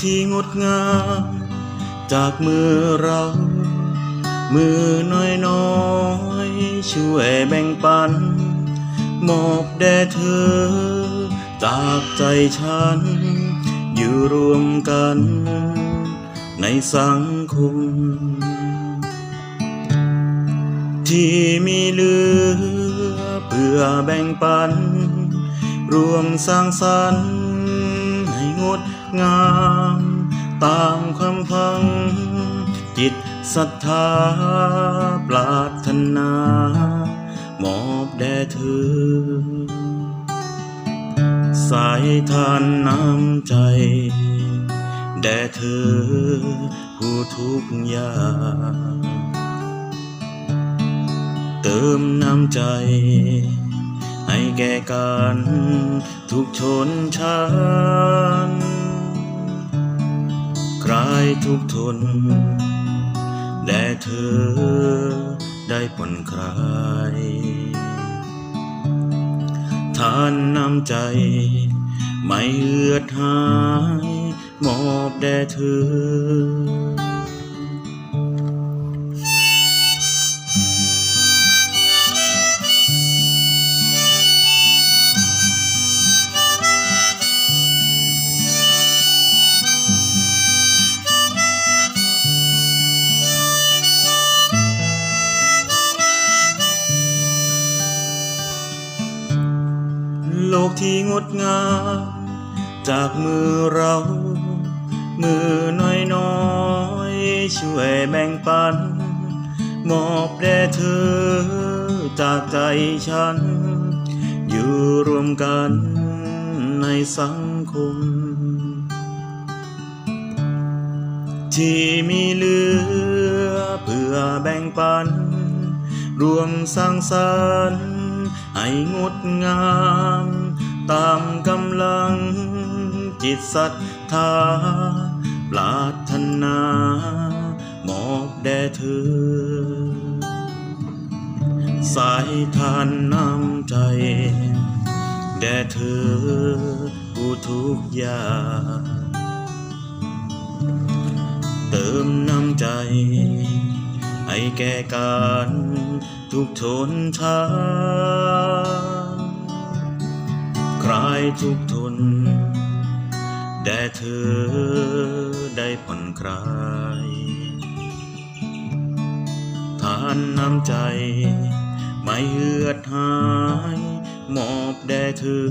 ที่งดงามจากมือเรา มือน้อยน้อยๆช่วยแบ่งปัน มอบแด่เธอ จากใจฉัน อยู่รวมกัน ในสังคม ที่มีเหลือเพื่อแบ่งปัน รวมสร้างสรรค์ งดงาม ตามความพัง จิตศรัทธาปรารถนา มอบแด่เธอ สายทานน้ำใจ แด่เธอ ผู้ทุกอย่างเติมน้ำใจให้แก่กันทุกชนชั้น ทุกทนแด่เธอได้ผ่อนคลายทานน้ำใจ ไม่เอือดหาย มอบแด่เธอ ที่งดงาม จากมือเรา มือน้อยน้อยๆช่วยแบ่งปัน มอบแด่เธอจากใจฉัน อยู่รวมกันในสังคม ที่มีเหลือเพื่อแบ่งปัน รวมสร้างสรรค์ให้งดงาม ตามกำลังจิตศรัทธาปรารถนามอบแด่เธอ สายทานน้ำใจ แด่เธอผู้ทุกอย่างเติมน้ำใจ ให้แก่กันทุกชนชาติายทุกทนแด่เธอได้ผ่อนคลายทานน้ำใจ ไม่เหือดหาย มอบแด่เธอ